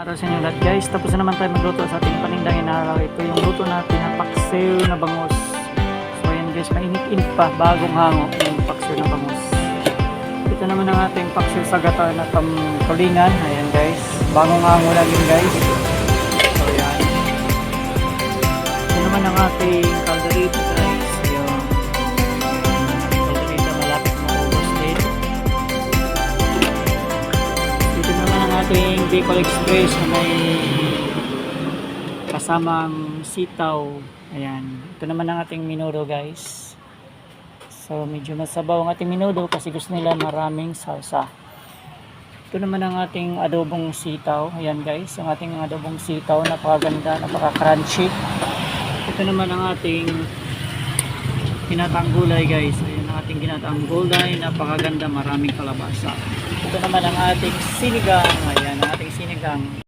Araw sa inyo lahat guys, tapos na naman tayo magluto sa ating panindang inaraw. Ito yung luto natin na paksiw na bangus. So ayan guys, mainit-init pa, bagong hango yung paksiw na bangus. Ito naman ang ating paksiw sa gata na tamkulingan. Ayan guys, bagong hango lang yun guys. So ayan. Ito naman ang ating calderito ating Bicol Express na may kasamang sitaw. Ayan. Ito naman ang ating minudo guys. So medyo masabaw ang ating minudo kasi gusto nila maraming salsa. Ito naman ang ating adobong sitaw. Ayan guys, ang ating adobong sitaw. Napakaganda, napaka-crunchy. Ito naman ang ating ginataang gulay guys. Ayan ating ginataang gulay. Napakaganda, maraming kalabasa. Ito naman ang ating sinigang. Ayan, ang ating sinigang.